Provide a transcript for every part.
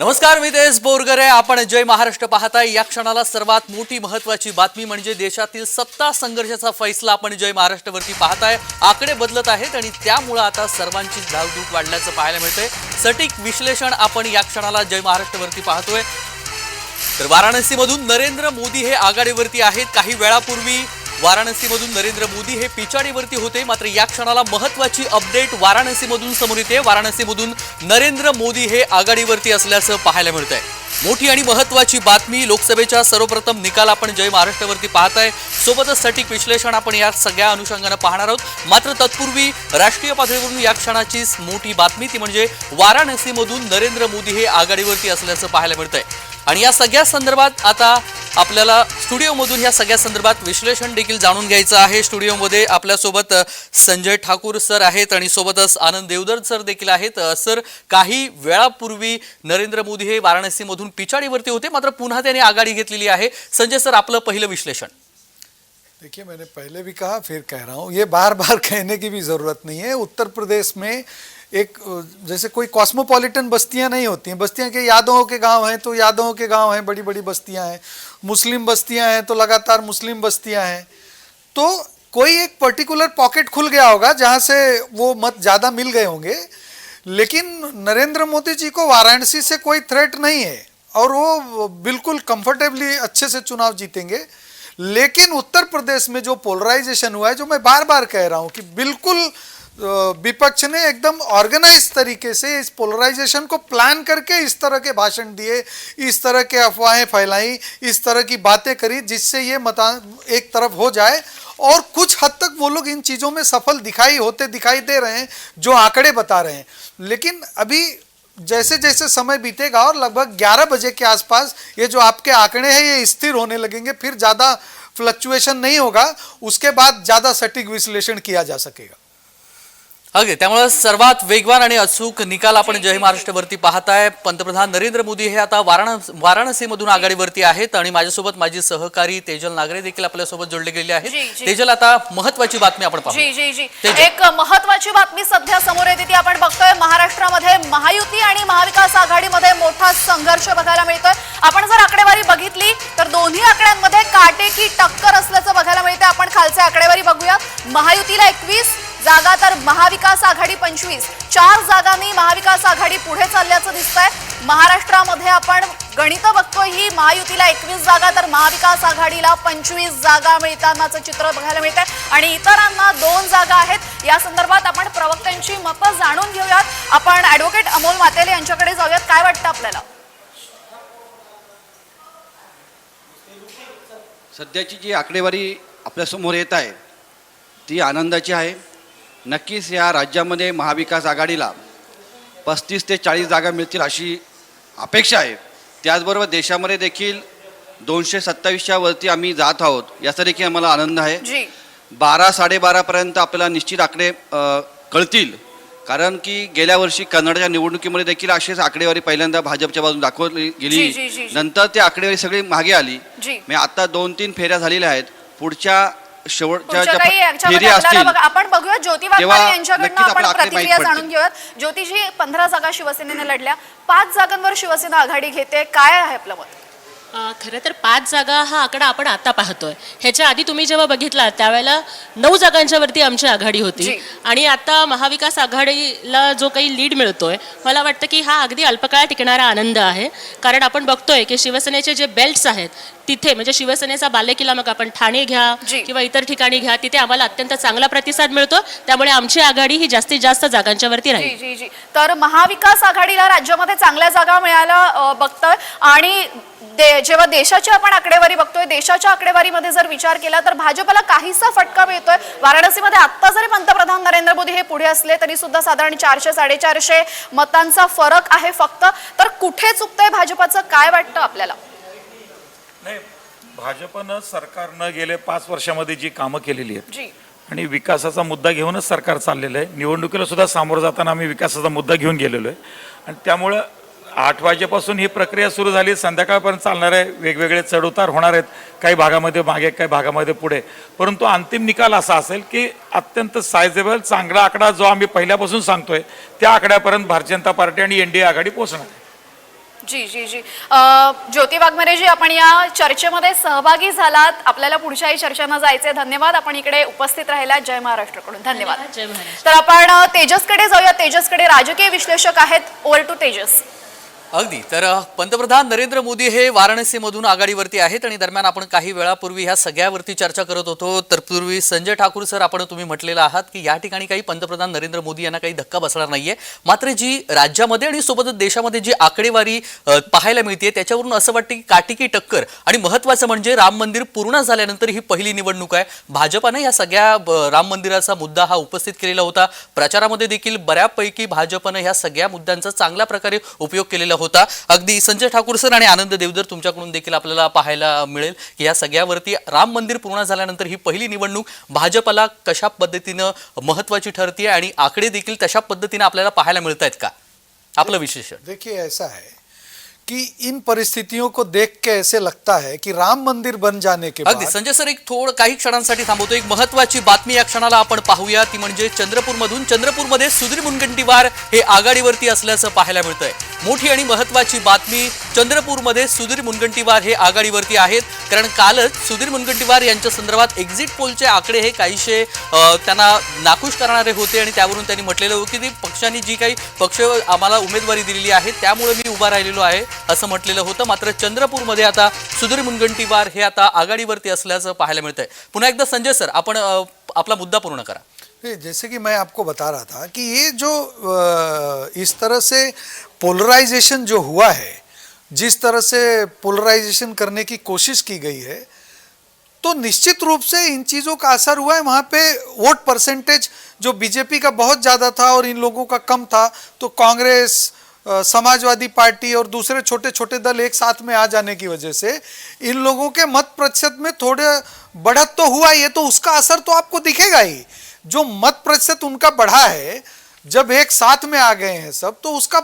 नमस्कार मी तेज बोरगरे. आपण जय महाराष्ट्र पाहताय. या क्षणाला सर्वात मोठी महत्वाची बातमी म्हणजे देशातील सत्ता संघर्षाचा फैसला आपण जय महाराष्ट्रवरती पाहताय. आकडे बदलत आहेत आणि त्यामुळं आता सर्वांची धावधूक वाढल्याचं पाहायला मिळतंय. सटीक विश्लेषण आपण या क्षणाला जय महाराष्ट्रवरती पाहतोय. तर वाराणसीमधून नरेंद्र मोदी हे आघाडीवरती आहेत. काही वेळापूर्वी वाराणसीमधून नरेंद्र मोदी हे पिछाडीवरती होते. मात्र या क्षणाला महत्वाची अपडेट वाराणसीमधून समोर येते. वाराणसीमधून नरेंद्र मोदी हे आघाडीवरती असल्याचं पाहायला मिळत आहे मोठी आणि महत्वाची बातमी लोकसभेच्या सर्वप्रथम निकाल आपण जय महाराष्ट्रावरती पाहताय. सोबतच सटीक विश्लेषण आपण या सगळ्या अनुषंगानं पाहणार आहोत. मात्र तत्पूर्वी राष्ट्रीय पातळीवरून या क्षणाची मोठी बातमी ती म्हणजे वाराणसीमधून नरेंद्र मोदी हे आघाडीवरती असल्याचं पाहायला मिळत आहे आणि या सगळ्या संदर्भात आता आपल्याला स्टुडिओमधून या सगळ्या संदर्भात विश्लेषण देखील जाणून घ्यायचं आहे. स्टुडिओमध्ये आपल्यासोबत संजय ठाकूर सर आहेत आणि सोबतच आनंद देवदर सर देखील आहेत. सर काही वेळापूर्वी नरेंद्र मोदी हे वाराणसीमधून पिछाडीवरती होते मात्र पुन्हा त्यांनी आघाडी घेतलेली आहे. संजय सर आपलं पहिलं विश्लेषण. देखिए मैंने पहले भी कहा फिर कह रहा हूँ ये बार बार कहने की भी ज़रूरत नहीं है. उत्तर प्रदेश में एक, जैसे कोई कॉस्मोपॉलिटन बस्तियाँ नहीं होती हैं। बस्तियाँ के यादवों के गाँव हैं तो यादवों के गाँव हैं बड़ी बड़ी बस्तियाँ हैं। मुस्लिम बस्तियाँ हैं तो लगातार मुस्लिम बस्तियाँ हैं। तो कोई एक पर्टिकुलर पॉकेट खुल गया होगा, जहाँ से वो मत ज़्यादा मिल गए होंगे। लेकिन नरेंद्र मोदी जी को वाराणसी से कोई थ्रेट नहीं है, और वो बिल्कुल कंफर्टेबली अच्छे से चुनाव जीतेंगे। लेकिन उत्तर प्रदेश में जो पोलराइजेशन हुआ है, जो मैं बार बार कह रहा हूँ कि बिल्कुल विपक्ष ने एकदम ऑर्गेनाइज तरीके से इस पोलराइजेशन को प्लान करके इस तरह के भाषण दिए, इस तरह के अफवाहें फैलाई, इस तरह की बातें करी जिससे ये मता एक तरफ़ हो जाए। और कुछ हद तक वो लोग इन चीज़ों में सफल दिखाई होते दिखाई दे रहे हैं, जो आंकड़े बता रहे हैं। लेकिन अभी जैसे जैसे समय बीतेगा और लगभग 11 बजे के आसपास ये जो आपके आंकड़े हैं, ये स्थिर होने लगेंगे, फिर ज़्यादा फ्लक्चुएशन नहीं होगा, उसके बाद ज़्यादा सटीक विश्लेषण किया जा सकेगा। अगदी त्यामुळे सर्वात वेगवान आणि अचूक निकाल आपण जय महाराष्ट्रवरती पाहताय. पंतप्रधान नरेंद्र मोदी हे आता वाराण वाराणसीमधून आघाडीवरती आहेत आणि माझ्यासोबत माझी सहकारी तेजल नागरे देखील आपल्यासोबत जोडले गेले आहेत. तेजल आता महत्वाची बातमी आपण पाहू. जी जी जी. एक महत्वाची बातमी सध्या समोर येते ती आपण बघतोय. महाराष्ट्रामध्ये महायुती आणि महाविकास आघाडीमध्ये मोठा संघर्ष बघायला मिळतोय. आपण जर आकडेवारी बघितली तर दोन्ही आकड्यांमध्ये काटेकी टक्कर असल्याचं बघायला मिळते आपण खालचे आकडेवारी बघूया महायुतीला एकवीस जागा तर महाविकास आघाडी पंचवीस. चार जागांनी महाविकास आघाडी पुढे चालल्याचं दिसतंय. महाराष्ट्रामध्ये आपण गणित बघतोय ही महायुतीला एकवीस जागा तर महाविकास आघाडीला पंचवीस जागा मिळतानाचं चित्र बघायला मिळतंय. आणि इतरांना दोन जागा आहेत. या संदर्भात आपण प्रवक्त्यांची मतं जाणून घेऊयात. आपण ऍडव्होकेट अमोल मातेले यांच्याकडे जाऊयात. काय वाटतं आपल्याला? सध्याची जी आकडेवारी आपल्यासमोर येत आहे ती आनंदाची आहे. नक्कीच या राज्यामध्ये महाविकास आघाडीला पस्तीस ते चाळीस जागा मिळतील अशी अपेक्षा आहे. त्याचबरोबर देशामध्ये देखील दोनशे सत्तावीसच्या वरती आम्ही जात आहोत याचा देखील आम्हाला आनंद आहे. बारा साडेबारापर्यंत आपल्याला निश्चित आकडे कळतील. कारण की गेल्या वर्षी कर्नाटकच्या निवडणुकीमध्ये देखील अशीच आकडेवारी पहिल्यांदा भाजपच्या बाजून दाखवली गेली. नंतर ती आकडेवारी सगळी मागे आली. म्हणजे आता दोन तीन फेऱ्या झालेल्या आहेत. पुढच्या शेवटच्या पुढच्या ज्या काही याच्यामध्ये फेरी आपल्याला असतील. बघा आपण बघूया ज्योती तेव्हा वाघमारे यांच्याकडनं नक्कीच आपण आपल्याला प्रतिक्रिया जाणून घेऊयात. ज्योतिषी पंधरा जागा शिवसेनेने लढल्या. पाच जागांवर शिवसेना आघाडी घेते. काय आहे आपलं मत? अ, खरं तर पाच जागा हा आकडा आपण आता पाहतोय. ह्याच्या आधी तुम्ही जेव्हा बघितला त्यावेळेला नऊ जागांच्या वरती आमची आघाडी होती. आणि आता महाविकास आघाडीला जो काही लीड मिळतोय मला वाटतं की हा अगदी अल्पकाळ टिकणारा आनंद आहे. कारण आपण बघतोय की शिवसेनेचे जे बेल्ट्स आहेत तिथे म्हणजे शिवसेनेचा बालेकिल्ला मग आपण ठाणे घ्या. किंवा इतर ठिकाणी घ्या तिथे आम्हाला अत्यंत चांगला प्रतिसाद मिळतो. त्यामुळे आमची आघाडी ही जास्तीत जास्त जागांच्या वरती जी राहील. जी जी तर महाविकास आघाडीला राज्यामध्ये चांगल्या जागा मिळायला बघतोय. आणि दे जेव्हा देशाची आपण आकडेवारी बघतोय देशाच्या आकडेवारीमध्ये जर विचार केला तर भाजपला काहीसा फटका मिळतोय. वाराणसीमध्ये आत्ता जरी पंतप्रधान नरेंद्र मोदी हे पुढे असले तरी सुद्धा साधारण चारशे साडेचारशे मतांचा फरक आहे फक्त. तर कुठे चुकतंय भाजपाचं? काय वाटतं आपल्याला? नाही भाजपनं सरकारनं गेले पाच वर्षामध्ये जी कामं केलेली आहेत. आणि विकासाचा मुद्दा घेऊनच सरकार चाललेलं आहे. निवडणुकीला सुद्धा सामोरं जाताना आम्ही विकासाचा मुद्दा घेऊन गेलेलो आहे. आणि त्यामुळं आठ वाजेपासून ही प्रक्रिया सुरू झाली. संध्याकाळपर्यंत चालणार आहे वेगवेगळे चढउतार होणार आहेत. काही भागामध्ये मागे काही भागामध्ये पुढे. परंतु अंतिम निकाल असा असेल की अत्यंत सायझेबल चांगला आकडा जो आम्ही पहिल्यापासून सांगतोय त्या आकड्यापर्यंत भारतीय जनता पार्टी आणि एन डी ए आघाडी पोहोचणार आहे. जी जी जी. ज्योती वाघमारे जी आपण या चर्चेमध्ये सहभागी झालात. आपल्याला पुढच्याही चर्चांना जायचे धन्यवाद. आपण इकडे उपस्थित राहिला. जय महाराष्ट्रकडून. धन्यवाद. जय महाराष्ट्र. तर आपण तेजसकडे जाऊया. तेजसकडे राजकीय विश्लेषक आहेत ओव्हर टू तेजस. अगदी. तर पंतप्रधान नरेंद्र मोदी हे वाराणसीमधून आघाडीवरती आहेत आणि दरम्यान आपण काही वेळापूर्वी ह्या सगळ्यावरती चर्चा करत होतो. तर पूर्वी संजय ठाकूर सर आपण तुम्ही म्हटलेलं आहात की या ठिकाणी काही पंतप्रधान नरेंद्र मोदी यांना काही धक्का बसणार नाहीये. मात्र जी राज्यामध्ये आणि सोबतच देशामध्ये जी आकडेवारी पाहायला मिळते त्याच्यावरून असं वाटतं की काटिकी टक्कर आणि महत्वाचं म्हणजे राम मंदिर पूर्ण झाल्यानंतर ही पहिली निवडणूक आहे. भाजपानं या सगळ्या ब, राम मंदिराचा मुद्दा हा उपस्थित केलेला होता. प्रचारामध्ये देखील बऱ्यापैकी भाजपनं ह्या सगळ्या मुद्द्यांचा चांगल्या प्रकारे उपयोग केलेला होता. अगदी संजय ठाकूर सर आणि आनंद देवधर तुमच्याकडून देखील आपल्याला पाहायला मिळेल की या सगळ्यावरती राम मंदिर पूर्ण झाल्यानंतर ही पहिली निवडणूक भाजपला कशा पद्धतीनं महत्वाची ठरते आणि आकडे देखील तशा पद्धतीनं आपल्याला पाहायला मिळत आहेत का? आपलं विशेषण देखिए ऐसा है कि इन परिस्थितियों को देख के ऐसे लगता है कि राम मंदिर बन जाने के अगदी. बाद संजय सर एक थोडं काही क्षणांसाठी थांबवतो. एक महत्वाची बातमी या क्षणाला आपण पाहूया. ती म्हणजे चंद्रपूरमधून. चंद्रपूरमध्ये सुधीर मुनगंटीवार हे आघाडीवरती असल्याचं पाहायला मिळतंय. मोठी आणि महत्वाची बातमी चंद्रपूरमध्ये सुधीर मुनगंटीवार हे आघाडीवरती आहेत. कारण कालच सुधीर मुनगंटीवार यांच्या संदर्भात एक्झिट पोलचे आकडे हे काहीशे त्यांना नाखुश करणारे होते आणि त्यावरून त्यांनी म्हटलेलं होतं की पक्षांनी जी काही पक्ष आम्हाला उमेदवारी दिलेली आहे त्यामुळे मी उभा राहिलेलो आहे. असं म्हटलेलं होतं. मात्र चंद्रपूरमध्ये आता सुधीर मुनगंटीवार हे आता आघाडीवरती असल्याचं पाहायला मिळतंय. पुन्हा एकदा संजय सर आपण आपला मुद्दा पूर्ण करा. जैसे कि मैं आपको बता रहा था कि ये जो इस तरह से पोलराइजेशन जो हुआ है जिस तरह से पोलराइजेशन करने की कोशिश की गई है तो निश्चित रूप से इन चीज़ों का असर हुआ है। वहाँ पे वोट परसेंटेज जो बीजेपी का बहुत ज़्यादा था और इन लोगों का कम था तो कांग्रेस समाजवादी पार्टी और दूसरे छोटे छोटे दल एक साथ में आ जाने की वजह से इन लोगों के मत प्रतिशत में थोड़े बढ़त तो हुआ ही है तो उसका असर तो आपको दिखेगा ही। जो मत प्रतिशत उनका बढ़ा है जब एक साथ में आ गए हैं सब तो उसका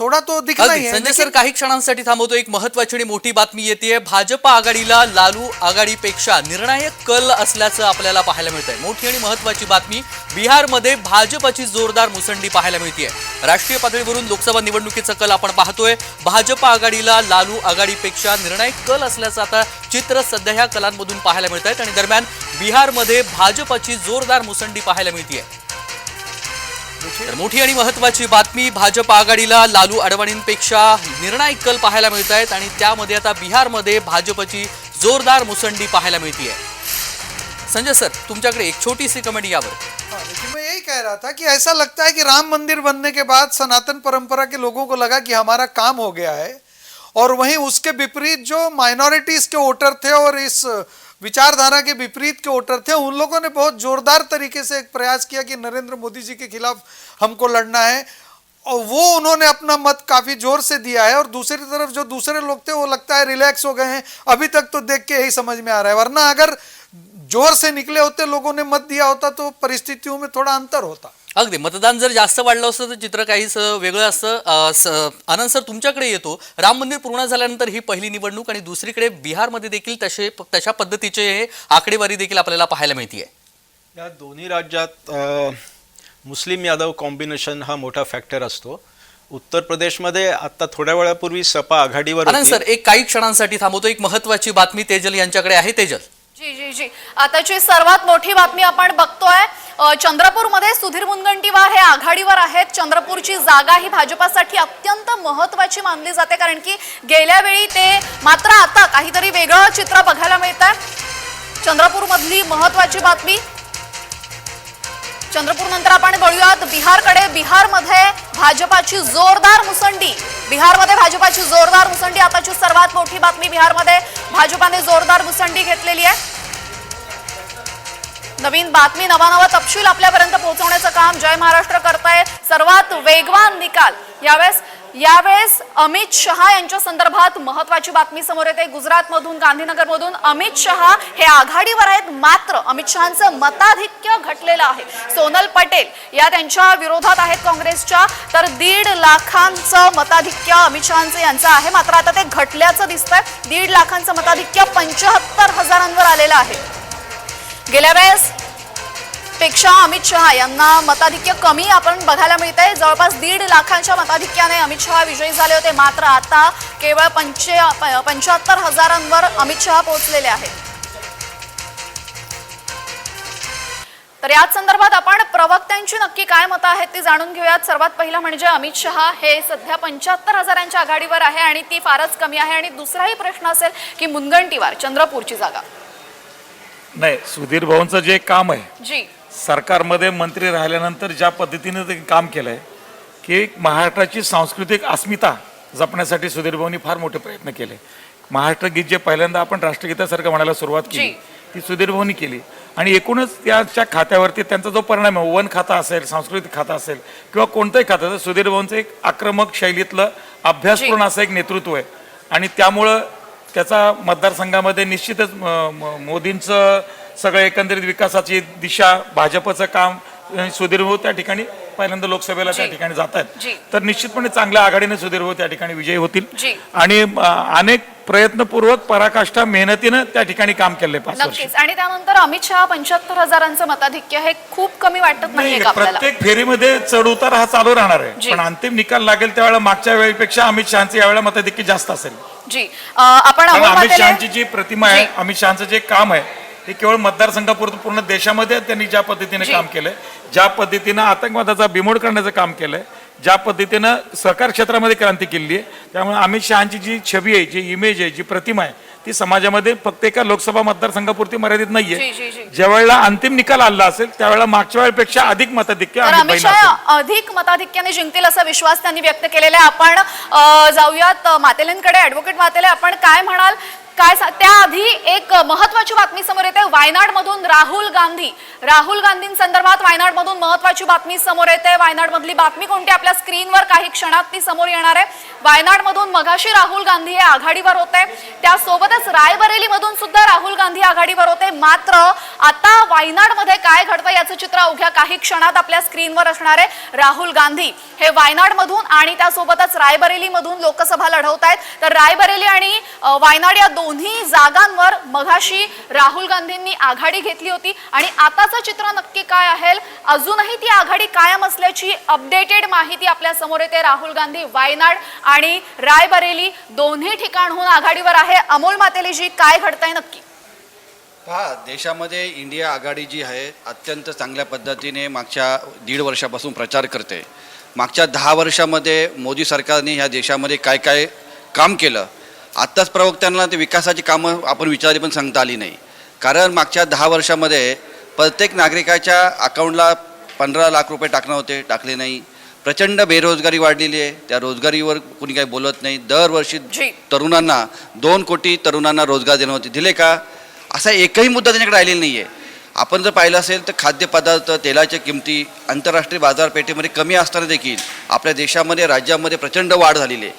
थोड़ा तो दिखना ही अगदी है। संजय सर काही क्षणांसाठी थांबवतो. एक महत्वाची आणि मोठी बातमी येते. भाजपा आघाडीला लालू आघाडीपेक्षा निर्णायक कल असल्याचं आपल्याला पाहायला मिळत आहे मोठी आणि महत्वाची बातमी बिहारमध्ये भाजपाची जोरदार मुसंडी पाहायला मिळते राष्ट्रीय पातळीवरून लोकसभा निवडणुकीचं कल आपण पाहतोय. भाजपा आघाडीला लालू आघाडीपेक्षा निर्णायक कल असल्याचं आता चित्र सध्या ह्या कलांमधून पाहायला मिळत आहेत आणि दरम्यान बिहारमध्ये भाजपाची जोरदार मुसंडी पाहायला मिळते तर मोठी आणि महत्वाची बातमी भाजप आघाडीला लालू अडवाणींपेक्षा निर्णायक कल पाहायला मिळत आहेत आणि त्यामध्ये आता बिहारमध्ये भाजपची जोरदार मुसंडी पाहायला मिळते संजय सर तुमच्याकडे एक छोटीशी कमेंट यावर हाँ, यही कह रहा था कि ऐसा लगता है कि राम मंदिर बनने के बाद सनातन परंपरा के लोगों को लगा कि हमारा काम हो गया है और वहीं उसके विपरीत जो माइनॉरिटीज के वोटर थे और इस विचारधारा के विपरीत के वोटर थे। उन लोगों ने बहुत जोरदार तरीके से एक प्रयास किया कि नरेंद्र मोदी जी के खिलाफ हमको लड़ना है। और वो उन्होंने अपना मत काफ़ी ज़ोर से दिया है। और दूसरी तरफ़ जो दूसरे लोग थे, वो लगता है रिलैक्स हो गए हैं। अभी तक तो देख के यही समझ में आ रहा है। वरना अगर ज़ोर से निकले होते, लोगों ने मत दिया होता तो परिस्थितियों में थोड़ा अंतर होता। अगदी. मतदान जर जास्त वाढलं असतं तर चित्र काहीच वेगळं असतं. आनंद सर तुमच्याकडे येतो. राम मंदिर पूर्ण झाल्यानंतर ही पहिली निवडणूक आणि दुसरीकडे बिहारमध्ये देखील तसे तशा पद्धतीचे हे आकडेवारी देखील आपल्याला पाहायला मिळते या दोन्ही राज्यात मुस्लिम यादव कॉम्बिनेशन हा मोठा फॅक्टर असतो. उत्तर प्रदेशमध्ये आता थोड्या वेळापूर्वी सपा आघाडीवर आनंद. सर एक काही क्षणांसाठी थांबवतो. एक महत्वाची बातमी तेजल यांच्याकडे आहे. तेजल. जी जी जी. आताची सर्वात मोठी बातमी आपण बघतोय चंद्रपूरमध्ये सुधीर मुनगंटीवार हे आघाडीवर आहेत. चंद्रपूरची जागा ही भाजपासाठी अत्यंत महत्वाची मानली जाते कारण की गेल्या वेळी ते मात्र आता काहीतरी वेगळं चित्र बघायला मिळत आहे चंद्रपूरमधली महत्वाची बातमी. चंद्रपूर नंतर आपण बळूयात बिहारकडे. बिहारमध्ये भाजपाची जोरदार मुसंडी. बिहारमध्ये भाजपाची जोरदार मुसंडी. आताची सर्वात मोठी बातमी बिहारमध्ये भाजपाने जोरदार मुसंडी घेतलेली आहे. नवीन बातमी नवा नवा तपशील आपल्यापर्यंत पोहोचवण्याचं काम जय महाराष्ट्र करताय. सर्वात वेगवान निकाल. यावेळेस यावेळेस अमित शहा यांच्या संदर्भात महत्वाची बातमी समोर येते. गुजरातमधून गांधीनगरमधून अमित शहा हे आघाडीवर आहेत. मात्र अमित शहांचं मताधिक्य घटलेलं आहे. सोनल पटेल या त्यांच्या विरोधात आहेत काँग्रेसच्या. तर दीड लाखांचं मताधिक्य अमित शहांचं यांचं आहे. मात्र आता ते घटल्याचं दिसतंय. दीड लाखांचं मताधिक्य पंच्याहत्तर हजारांवर आलेलं आहे. गेल्या वेळेस पेक्षा अमित शहा यांना मताधिक्य कमी आपण बघायला मिळतंय. जवळपास दीड लाखांच्या मताधिक्याने अमित शहा विजयी झाले होते. मात्र आता केवळ पंचे पंच्याहत्तर हजारांवर अमित शहा पोहोचलेले आहेत. तर याच संदर्भात आपण प्रवक्त्यांची नक्की काय मतं आहेत ती जाणून घेऊयात. सर्वात पहिलं म्हणजे अमित शहा हे सध्या पंच्याहत्तर हजारांच्या आघाडीवर आहे आणि ती फारच कमी आहे. आणि दुसराही प्रश्न असेल की मुनगंटीवार चंद्रपूरची जागा. नाही सुधीर भाऊंचं जे काम आहे जी. सरकारमध्ये मंत्री राहिल्यानंतर ज्या पद्धतीने ते काम केलं आहे की महाराष्ट्राची सांस्कृतिक अस्मिता जपण्यासाठी सुधीर भाऊंनी फार मोठे प्रयत्न केले. महाराष्ट्र गीत जे पहिल्यांदा आपण राष्ट्रगीतासारखं म्हणायला सुरुवात केली जी. ती सुधीर भाऊंनी केली. आणि एकूणच त्याच्या खात्यावरती त्यांचा जो परिणाम आहे वन खाता असेल सांस्कृतिक खाता असेल किंवा कोणतंही खातं तर सुधीर भाऊंचं एक आक्रमक शैलीतलं अभ्यासपूर्ण असं एक नेतृत्व आहे. आणि त्यामुळं त्याचा मतदारसंघामध्ये निश्चितच मोदींचं सगळं एकंदरीत विकासाची दिशा भाजपचं काम आणि सुधीर भाऊ त्या ठिकाणी पहिल्यांदा लोकसभेला त्या. ठिकाणी जात आहेत. तर निश्चितपणे चांगल्या आघाडीने सुधीर भाऊ त्या ठिकाणी विजयी होतील. आणि अनेक प्रयत्नपूर्वक पराकाष्ठा मेहनतीनं त्या ठिकाणी काम वर्ष नक्कीच आणि त्यानंतर अमित शहा पंच्याहत्तर हजारांचं मताधिक्य हे खूप कमी वाटत नाही प्रत्येक फेरीमध्ये चढ उतार हा चालू राहणार आहे. पण अंतिम निकाल लागेल त्यावेळेला मागच्या वेळेपेक्षा अमित शहाचे यावेळेला मताधिक्य जास्त असेल जी आपण अमित शहाची जी प्रतिमा आहे. अमित शहाचं जे काम आहे ते केवळ मतदारसंघापुरतं पूर्ण देशामध्ये त्यांनी ज्या पद्धतीने. काम केलंय ज्या पद्धतीनं आतंकवादाचा बिमोड करण्याचं काम केलंय ज्या पद्धतीनं सहकार क्षेत्रामध्ये क्रांती केली आहे त्यामुळे अमित शहाची जी छबी आहे जी इमेज आहे जी प्रतिमा आहे ती समाजामध्ये फक्त एका लोकसभा मतदारसंघापुरती मर्यादित नाहीये जी, जी. ज्या वेळेला अंतिम निकाल आला असेल त्यावेळेला मागच्या वेळेपेक्षा अधिक मताधिक्य अमित. शहा अधिक मताधिक्याने जिंकतील असा विश्वास त्यांनी व्यक्त केलेला आहे आपण जाऊयात मातेलेंकडे ऍडव्होकेट मातेले आपण काय म्हणाल काय त्याआधी एक महत्वाची बातमी समोर येते. वायनाड मधून राहुल गांधी. राहुल गांधींसंदर्भात वायनाड मधून महत्वाची बातमी समोर येते. वायनाड मधली बातमी कोणती? आपल्या स्क्रीनवर काही क्षणात ती समोर येणार आहे. वायनाड मधून मगाशी राहुल गांधी हे आघाडीवर होते. त्यासोबतच रायबरेली मधून सुद्धा राहुल गांधी आघाडीवर होते. मात्र आता वायनाडमध्ये काय घडतं याचं चित्र अवघ्या काही क्षणात आपल्या स्क्रीनवर असणार आहे. राहुल गांधी हे वायनाड मधून आणि त्यासोबतच रायबरेली मधून लोकसभा लढवत आहेत तर रायबरेली आणि वायनाड या दोन दोन्ही जागांवर मघाशी राहुल गांधींनी आघाडी घेतली होती. आणि आताचं चित्र नक्की काय आहे? अजूनही ती आघाडी कायम असल्याची अपडेटेड माहिती आपल्यासमोर येते. राहुल गांधी वायनाड आणि रायबरेली दोन्ही ठिकाणहून आघाडीवर आहे. अमोल मातेलीजी काय घडतंय नक्की? पहा देशामध्ये इंडिया आघाडी जी आहे अत्यंत चांगल्या पद्धतीने मागच्या दीड वर्षापासून प्रचार करते. मागच्या दहा वर्षामध्ये मोदी सरकारने ह्या देशामध्ये काय काय काम केलं? आत्ताच प्रवक्त्यांना ते विकासाची कामं आपण विचारली पण सांगता आली नाही. कारण मागच्या दहा वर्षामध्ये प्रत्येक नागरिकाच्या अकाउंटला पंधरा लाख रुपये टाकणं होते टाकले नाही. प्रचंड बेरोजगारी वाढलेली आहे. त्या रोजगारीवर कुणी काही बोलत नाही. दरवर्षी जी. तरुणांना दोन कोटी तरुणांना रोजगार देणं होते. दिले का? असा एकही मुद्दा त्यांच्याकडे राहिलेला नाही आहे आपण जर पाहिलं असेल तर खाद्यपदार्थ तेलाच्या किमती आंतरराष्ट्रीय बाजारपेठेमध्ये कमी असताना देखील आपल्या देशामध्ये राज्यामध्ये प्रचंड वाढ झालेली आहे.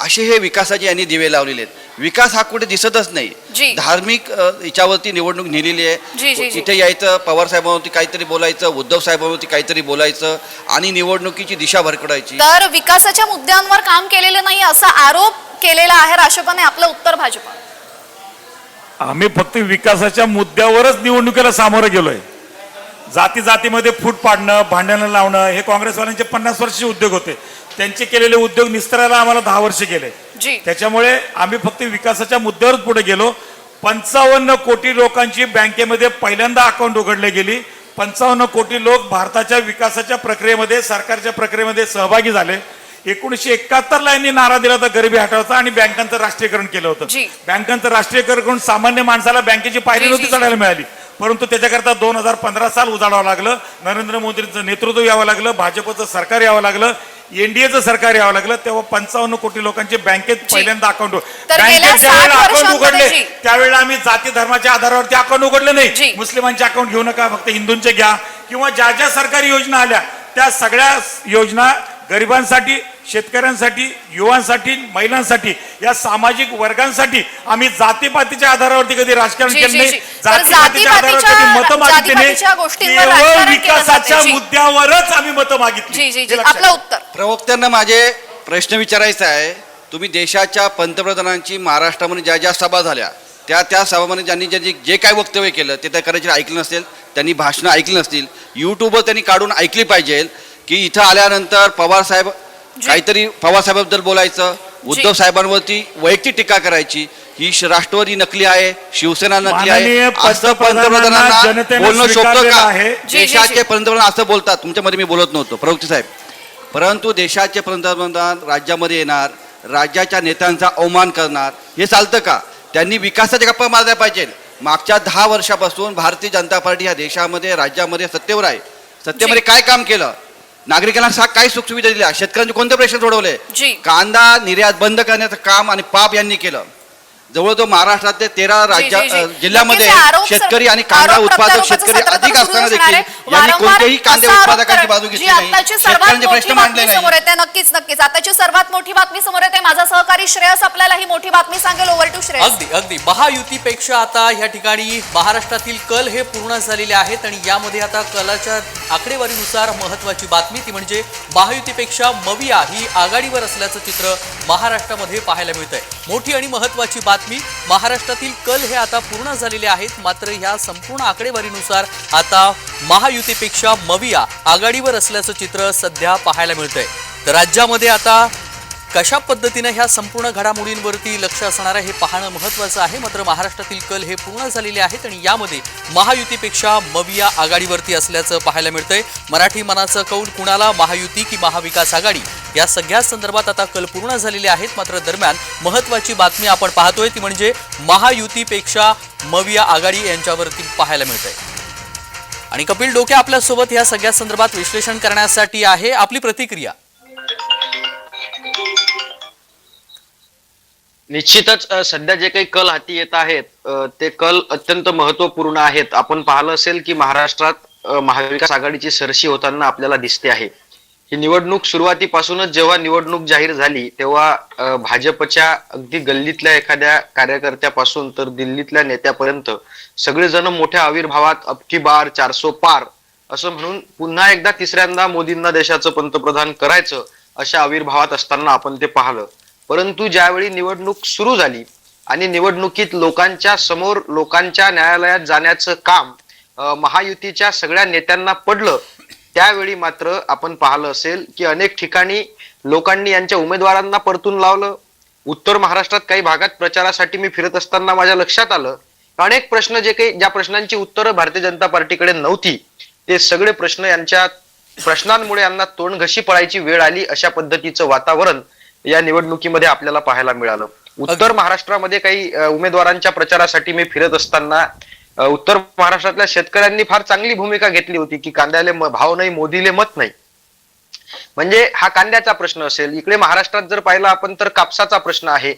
असे हे विकासाचे यांनी दिवे लावलेले आहेत विकास हा कुठे दिसतच. नाही. धार्मिक याच्यावरती निवडणूक नेलेली जी, आहे. जी, जी. इथे यायचं पवार साहेबांवरती काहीतरी बोलायचं उद्धव साहेबांवरती काहीतरी बोलायचं आणि निवडणुकीची दिशा भरकडायची. तर विकासाच्या मुद्द्यांवर काम केलेलं नाही असा आरोप केलेला आहे राष्ट्रपतीने आपलं उत्तर भाजपा. आम्ही फक्त विकासाच्या मुद्द्यावरच निवडणुकीला सामोरं गेलोय. जाती जातीमध्ये फूट पाडणं भांडणं लावणं हे काँग्रेसवाल्यांचे पन्नास वर्षाचे उद्योग होते. त्यांचे केलेले उद्योग निस्तरायला आम्हाला दहा वर्ष गेले. त्याच्यामुळे आम्ही फक्त विकासाच्या मुद्द्यावरच पुढे गेलो. पंचावन्न कोटी लोकांची बँकेमध्ये पहिल्यांदा अकाउंट उघडले गेली. पंचावन्न कोटी लोक भारताच्या विकासाच्या प्रक्रियेमध्ये सरकारच्या प्रक्रियेमध्ये सहभागी झाले. एकोणीसशे एकाहत्तरला यांनी नारा दिला होता गरिबी हटवायचा आणि बँकांचं राष्ट्रीयकरण केलं होतं. बँकांचं राष्ट्रीयकरण करून सामान्य माणसाला बँकेची पायरी नव्हती चढायला मिळाली. परंतु त्याच्याकरता दोन हजार पंधरा साल उजाडावं लागलं. नरेंद्र मोदींचं नेतृत्व यावं लागलं भाजपचं सरकार यावं लागलं एनडीएचं सरकार यावं लागलं तेव्हा पंचावन्न कोटी लोकांचे बँकेत पहिल्यांदा अकाउंट अकाउंट उघडले. त्यावेळेला आम्ही जाती धर्माच्या आधारावरती अकाउंट उघडले. नाही. मुस्लिमांचे अकाउंट घेऊ नका फक्त हिंदूंचे घ्या. किंवा ज्या ज्या सरकारी योजना आल्या त्या सगळ्या योजना गरिबांसाठी शेतकऱ्यांसाठी युवांसाठी महिलांसाठी या सामाजिक वर्गांसाठी आम्ही जातीपातीच्या आधारावरती कधी राजकारण केलं नाही. जातीपातीच्या आधारावर मतं मागितली नाही. केवळ विकासाच्या. मुद्द्यावरच आम्ही मतं मागितली. प्रवक्त्यांना माझे प्रश्न विचारायचा आहे तुम्ही देशाच्या पंतप्रधानांची महाराष्ट्रामध्ये ज्या ज्या सभा झाल्या त्या त्या सभामध्ये ज्यांनी ज्यांनी जे काय वक्तव्य केलं ते त्या कदाचित ऐकलं नसेल त्यांनी भाषणं ऐकली नसतील यूट्यूबवर त्यांनी काढून ऐकली पाहिजे की इथं आल्यानंतर पवारसाहेब काहीतरी पवारसाहेबाबद्दल बोलायचं उद्धव साहेबांवरती वैयक्तिक टीका करायची. ही राष्ट्रवादी नकली आहे शिवसेना नकली माननीय आहे असं पंतप्रधानांना बोलणं शोभतं का? देशाचे. पंतप्रधान असं बोलतात. तुमच्यामध्ये मी बोलत नव्हतो. प्रवक्ते साहेब परंतु देशाचे पंतप्रधान राज्यामध्ये येणार राज्याच्या नेत्यांचा अवमान करणार हे चालतं का? त्यांनी विकासाच्या गप्पा मारल्या पाहिजे मागच्या दहा वर्षापासून भारतीय जनता पार्टी ह्या देशामध्ये राज्यामध्ये सत्तेवर आहे. सत्तेमध्ये काय काम केलं? नागरिकांना सा काय सुखसुविधा दिल्या. शेतकऱ्यांचे कोणते प्रश्न सोडवले. कांदा निर्यात बंद करण्याचं काम आणि पाप यांनी केलं. जवळजवळ महाराष्ट्रातले तेरा राज्य जी, जी. अ, जिल्ह्यामध्ये नक्कीच हे आरोप सर- शेतकरी आणि कांदा आरोप उत्पादक शेतकरी अधिक सुरू असताना असणार देखील आहे. यांनी वारंवार कोणत्याही कांदे असा आरोप उत्पादकांची करत- बाजू जी घेतली नाही. आत्ताची सर्वात शेतकऱ्यांचे मोठी प्रश्न बातमी मांडले समोर नाही येते नक्कीच नक्कीच. आताची सर्वात मोठी बातमी समोर येते. माझा सहकारी श्रेयस आपल्याला ही मोठी बातमी सांगेल. Over to Shreyas. अगदी अगदी. महायुतीपेक्षा आता या ठिकाणी महाराष्ट्रातील कल हे पूर्ण झालेले आहेत आणि यामध्ये आता कलाच्या आकडेवारीनुसार महत्वाची बातमी ती म्हणजे महायुतीपेक्षा मविया ही आघाडीवर असल्याचं चित्र महाराष्ट्रामध्ये पाहायला मिळतंय. मोठी आणि महत्वाची बातमी महाराष्ट्रातील कल हे आता पूर्ण झालेले आहेत. मात्र ह्या संपूर्ण आकडेवारीनुसार आता महायुतीपेक्षा मविया आघाडीवर असल्याचं चित्र सध्या पाहायला मिळतंय. तर राज्यामध्ये आता कशा पद्धतीनं ह्या संपूर्ण घडामोडींवरती लक्ष असणार आहे हे पाहणं महत्त्वाचं आहे. मात्र महाराष्ट्रातील कल हे पूर्ण झालेले आहेत आणि यामध्ये महायुतीपेक्षा मविया आघाडीवरती असल्याचं पाहायला मिळतंय. मराठी मनाचं कौल कुणाला? महायुती की महाविकास आघाडी? या सगळ्या संदर्भात आता कल पूर्ण झालेले आहेत. मात्र दरम्यान महत्त्वाची बातमी आपण पाहतोय ती म्हणजे महायुतीपेक्षा मविया आघाडी यांच्यावरती पाहायला मिळतंय. आणि कपिल डोके आपल्यासोबत या सगळ्या संदर्भात विश्लेषण करण्यासाठी आहे. आपली प्रतिक्रिया? निश्चितच सध्या जे काही कल हाती येत आहेत ते कल अत्यंत महत्त्वपूर्ण आहेत. आपण पाहिलं असेल की महाराष्ट्रात महाविकास आघाडीची सरशी होताना आपल्याला दिसते आहे. ही निवडणूक सुरुवातीपासूनच जेव्हा निवडणूक जाहीर झाली तेव्हा भाजपच्या अगदी गल्लीतल्या एखाद्या कार्यकर्त्यापासून तर दिल्लीतल्या नेत्यापर्यंत सगळेजण मोठ्या आविर्भावात अबकी बार चारसो पार असं म्हणून पुन्हा एकदा तिसऱ्यांदा मोदींना देशाचं पंतप्रधान करायचं अशा आविर्भावात असताना आपण ते पाहिलं. परंतु ज्यावेळी निवडणूक सुरू झाली आणि निवडणुकीत लोकांच्या समोर लोकांच्या न्यायालयात जाण्याचं काम महायुतीच्या सगळ्या नेत्यांना पडलं त्यावेळी मात्र आपण पाहिलं असेल की अनेक ठिकाणी लोकांनी यांच्या उमेदवारांना परतून लावलं. उत्तर महाराष्ट्रात काही भागात प्रचारासाठी मी फिरत असताना माझ्या लक्षात आलं. अनेक प्रश्न जे काही ज्या प्रश्नांची उत्तरं भारतीय जनता पार्टीकडे नव्हती ते सगळे प्रश्न यांच्या प्रश्नांमुळे यांना तोंड घशी पळायची वेळ आली अशा पद्धतीचं वातावरण या निवडणुकीमध्ये आपल्याला पाहायला मिळालं. उत्तर महाराष्ट्रामध्ये काही उमेदवारांच्या प्रचारासाठी मी फिरत असताना उत्तर महाराष्ट्रातल्या शेतकऱ्यांनी फार चांगली भूमिका घेतली होती की कांद्याले भाव नाही मोदीले मत नाही. म्हणजे हा कांद्याचा प्रश्न असेल इकडे महाराष्ट्रात जर पाहिलं आपण तर कापसाचा प्रश्न आहे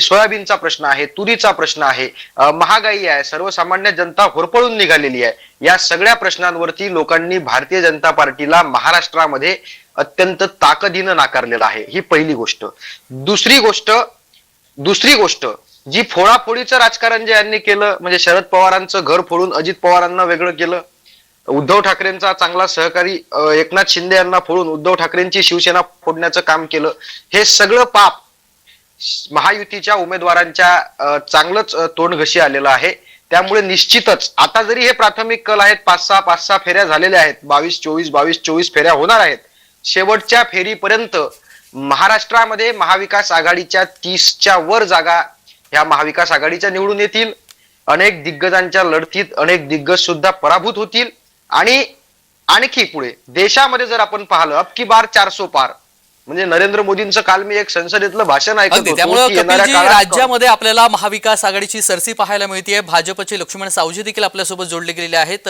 सोयाबीनचा प्रश्न आहे तुरीचा प्रश्न आहे महागाई आहे सर्वसामान्य जनता होरपळून निघालेली आहे. या सगळ्या प्रश्नांवरती लोकांनी भारतीय जनता पार्टीला महाराष्ट्रामध्ये अत्यंत ताकदीनं नाकारलेलं आहे. ही पहिली गोष्ट. दुसरी गोष्ट दुसरी गोष्ट जी फोडाफोडीचं राजकारण जे यांनी केलं म्हणजे शरद पवारांचं घर फोडून अजित पवारांना वेगळं केलं उद्धव ठाकरेंचा चांगला सहकारी एकनाथ शिंदे यांना फोडून उद्धव ठाकरेंची शिवसेना फोडण्याचं काम केलं. हे सगळं पाप महायुतीच्या उमेदवारांच्या चांगलंच तोंड घशी आलेलं आहे. त्यामुळे निश्चितच आता जरी हे प्राथमिक कल आहेत पाच सहा पाच सहा फेऱ्या झालेल्या आहेत बावीस चोवीस बावीस चोवीस फेऱ्या होणार आहेत. शेवटच्या फेरीपर्यंत महाराष्ट्रामध्ये महाविकास आघाडीच्या तीसच्या वर जागा ह्या महाविकास आघाडीच्या निवडून येतील. अनेक दिग्गजांच्या लढतीत अनेक दिग्गज सुद्धा पराभूत होतील. आणि आणखी पुढे देशामध्ये जर आपण पाहिलं अब की बार चारसो पार. म्हणजे नरेंद्र मोदींचं काल मी एक संसदेतलं भाषण होतो त्यामुळे राज्यामध्ये आपल्याला महाविकास आघाडीची सरसी पाहायला मिळते भाजपचे लक्ष्मण सावजी देखील आपल्यासोबत जोडले गेलेले आहेत.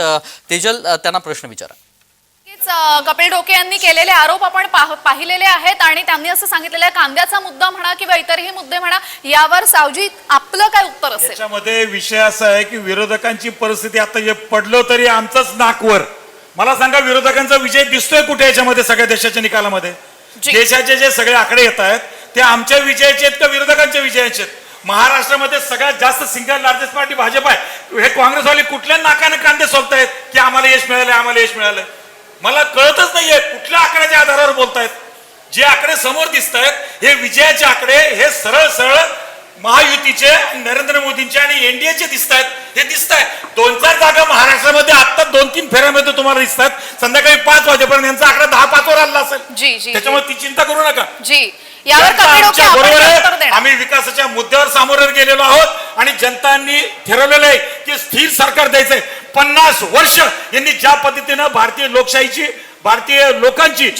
तेजल त्यांना प्रश्न विचारा. नक्कीच, कपिल डोके यांनी केलेले आरोप आपण पाह- पाहिलेले आहेत आणि त्यांनी असं सांगितलेलं आहे कांद्याचा मुद्दा म्हणा किंवा इतरही मुद्दे म्हणा यावर सावजी आपलं काय उत्तर असेल? याच्यामध्ये विषय असा आहे की विरोधकांची परिस्थिती आता जे पडलं तरी आमचंच नाकवर. मला सांगा विरोधकांचा विजय दिसतोय कुठे याच्यामध्ये सगळ्या देशाच्या निकालामध्ये. देशाचे जे सगळे आकडे येत आहेत ते आमच्या विजयाचे आहेत का विरोधकांच्या विजयाचे आहेत? महाराष्ट्रामध्ये सगळ्यात जास्त सिंगल लार्जेस्ट पार्टी भाजप आहे. हे काँग्रेसवाले कुठल्या नाकाने कांदे सोलतायत की आम्हाला यश मिळालंय आम्हाला यश मिळालंय? मला कळतच नाहीये कुठल्या आकड्याच्या आधारावर बोलतायत. जे आकडे समोर दिसत आहेत हे विजयाचे आकडे हे सरळ सरळ महायुतीचे नरेंद्र मोदींचे आणि एनडीएचे दिसत आहेत हे दिसत आहे दोन चार जागा महाराष्ट्रामध्ये आता दोन तीन फेऱ्यामध्ये तुम्हाला दिसतात संध्याकाळी पाच वाजेपर्यंत यांचा आकडा दहा पाचवर आला जी, असेल. त्याच्यामुळे ती चिंता करू नका. जी. बरोबर आम्ही विकासाच्या मुद्द्यावर सामोरे गेलेलो आहोत आणि जनतांनी ठरवलेलं आहे की स्थिर सरकार द्यायचंय. पन्नास वर्ष यांनी ज्या पद्धतीनं भारतीय लोकशाहीची भारतीय लोकांची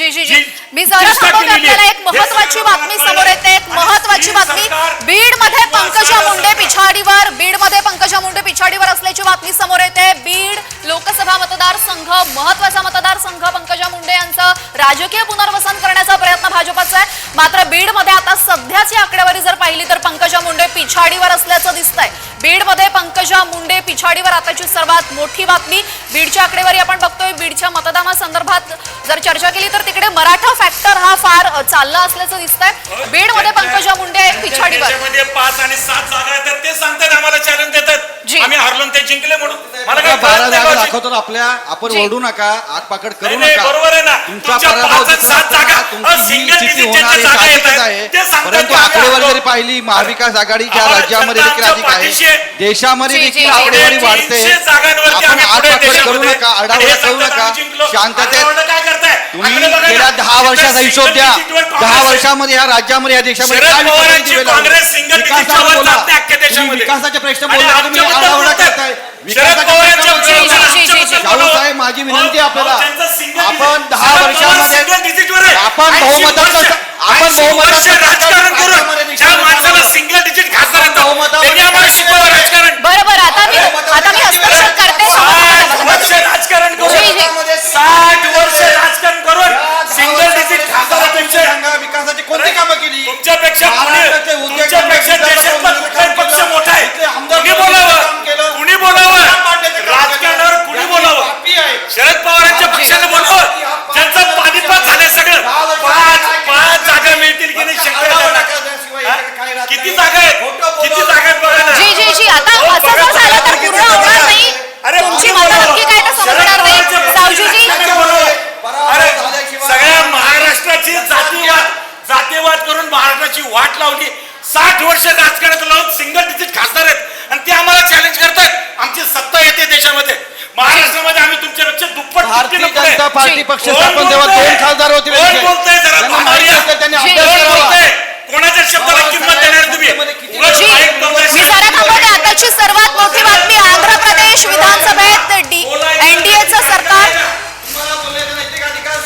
मी आपल्याला एक महत्वाची बातमी समोर येते एक. महत्वाची बातमी. बीडमध्ये पंकजा मुंडे पिछाडीवर बीडमध्ये पंकजा मुंडे पिछाडीवर असल्याची बातमी समोर येते. बीड लोकसभा मतदारसंघ महत्त्वाचा मतदारसंघ पंकजा मुंडे यांचं राजकीय पुनर्वसन करण्याचा प्रयत्न भाजपचा आहे. मात्र बीडमध्ये आता सध्याची आकडेवारी जर पाहिली तर पंकजा मुंडे पिछाडीवर असल्याचं दिसतंय. बीडमध्ये पंकजा मुंडे पिछाडीवर आताची सर्वात मोठी बातमी. बीडची आकडेवारी आपण बघतोय. बीडच्या मतदानासंदर्भात जर चर्चा केली तर तिकडे मराठा फॅक्टर हा फार चालला असल्याचं दिसतंय. बीडमध्ये पंकजा मुंडे आहेत पिछाडीवर. पाच आणि सात जागा येतात ते सांगतात आम्हाला चॅलेंज जी. आम्ही हारलो आणि ते जिंकले म्हणून मला काय बारा नाही जागा आपल्या आपण जी. ओरडू नका आगपाकड करू नाही, नाही, नका बरोबर आहे ना. तुमचा तुमच्या पराभव पाच आणि दिसत सात असताना जागा, तुमची अ, ही single स्थिती digit होणार ज्यांच्या जागा साहजिकच येत आहे आहेत, ते सांगतात परंतु की आम्ही आकडेवारी हारलो. जरी पाहिली महाविकास आघाडी ज्या आम्हाला राज्यामध्ये देखील अधिक पाठीशी आहे आहे. देशामध्ये जी, देखील जी, जी. आकडेवारी तीनशे वाढते जागांवरती आपण आम्ही पुढे आगपाकड करू देशामध्ये. नका आणि आढावा हे करू सांगतात नका आम्ही जिंकलो. शांततेत आढावा काय करताय तुम्ही आकडे बघा ना. गेल्या दहा इथं वर्षाचा single हिशोब द्या digit वर दहा काँग्रेस. वर्षामध्ये या राज्यामध्ये या देशामध्ये शरद काय विकास पवारांची? काँग्रेस विकासावर बोला. जात नाही अख्ख्या तुम्ही देशामध्ये. विकासाच्या साहेब माझी विनंती आपल्याला आपण दहा वर्षामध्ये आपण बहुमताचं आपण बहुमताचं राजकारण करून ज्या माणसाला सिंगल डिजिट खासदार येतं, बहुमतावर त्यांनी आम्हाला शिकवलं राजकारण. किती जागा आहेत बघा ना जी जी जी आता असं जर झालं तर पूर्ण. होणार नाही अरे, तुमची मतं? नक्की काय तर समजणार नाही सावजीजी. अरे सगळ्या महाराष्ट्राची जातीवाद जातीवाद करून महाराष्ट्राची वाट लावली साठ वर्ष राजकारणात लावून सिंगल डिजिट खासदार आहेत आणि ते आम्हाला चॅलेंज करतायत आमची सत्ता येते देशामध्ये महाराष्ट्रामध्ये आम्ही तुमच्यापेक्षा दुप्पट भारतीय. जनता पार्टी. पक्ष स्थापन तेव्हा? दोन खासदार होते त्यांना. अभ्यास करावा. कोणाच्या शब्दाला बाबा किंमत देणार तुम्ही? मी आताची सर्वात मोठी बातमी आंध्र प्रदेश विधानसभेत डी एनडीएचं सरकार.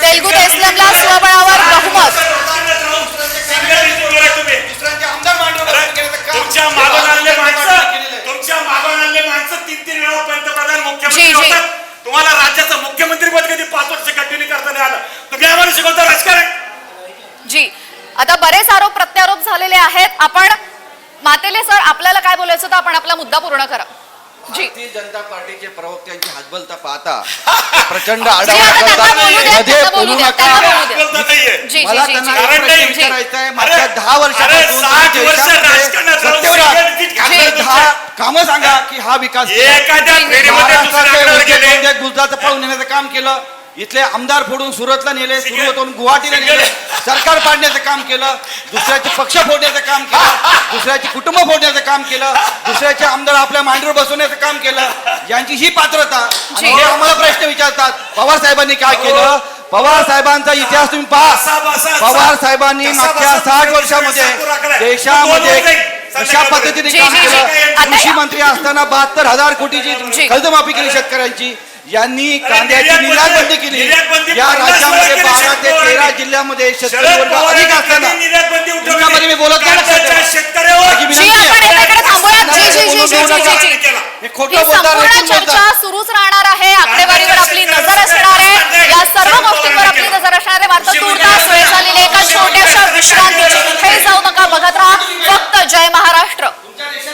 तेलगू देसलमला स्वबळावर बहुमत. तुमच्या हे मागून आणले भारतीय जनता माणसं पार्टीने केलेलं आहे. तुमच्या मागून आणले माणसं तीन तीन वेळा पंतप्रधान जी, मुख्यमंत्री जी. होतात तुम्हाला राज्याचं मुख्यमंत्री पद कधी पाच वर्ष कंटिन्यू करता नाही आलं तुम्ही आम्हाला शिकवता राजकारण जी आता बरेच आरोप प्रत्यारोप झालेले आहेत आपण मातेले सर आपल्याला काय बोलायचं होतं आपण आपला मुद्दा पूर्ण करा जी भारतीय जनता पार्टीचे प्रवक्त्यांची हातबलता पाहता प्रचंड जी, आढावा आता त्यांना करतात. बोलू द्या, मध्ये त्यांना बोलू बोलू द्या, नका त्यांना बोलू द्या. बोलता नाहीये जी जी मला जी त्यांना जी एक कारण प्रश्न नाही. विचारायचा आहे अरे, मागच्या दहा वर्षापासून अरे, साठ तुम्ही वर्ष देशामध्ये राजकारणात राहून सत्तेवर आहात. सिंगल डिजिट खासदार तुमचे. दहा कामं सांगा की हा विकास केला. एखाद्या फेरीमध्ये महाराष्ट्राचे दुसऱ्याकडे उद्योग गेले धंदे गुजरात पळून नेण्याचं काम केलं इथले आमदार फोडून सुरतला नेले सुरतहून गुवाहाटीला नेले. सरकार पाडण्याचं काम केलं दुसऱ्याचे पक्ष फोडण्याचं काम केलं दुसऱ्याची कुटुंब फोडण्याचं काम केलं दुसऱ्याचे आमदार आपल्या मांडीवर बसवण्याचं काम केलं. यांची ही पात्रता. आणि हे आम्हाला प्रश्न विचारतात पवार साहेबांनी काय केलं? पवार साहेबांचा इतिहास तुम्ही पहा. पवार. साहेबांनी मागच्या साठ वर्षामध्ये देशामध्ये अशा पद्धतीने काम. केलं? कृषी मंत्री असताना बहात्तर हजार कोटीची. कर्जमाफी केली शेतकऱ्यांची. यांनी कांद्याची निर्यात बंदी केली. या राज्यामध्ये बारा ते तेरा जिल्ह्यामध्ये शेतकरी बोलत सुरूच राहणार आहे. आकडेवारीवर आपली नजर असणार आहे. या सर्व गोष्टींवर आपली नजर असणार आहे. मात्र तुर्तास वेळ झालेली एका छोट्याशा विश्रांतीची. जाऊ नका बघत राहा. फक्त जय महाराष्ट्र.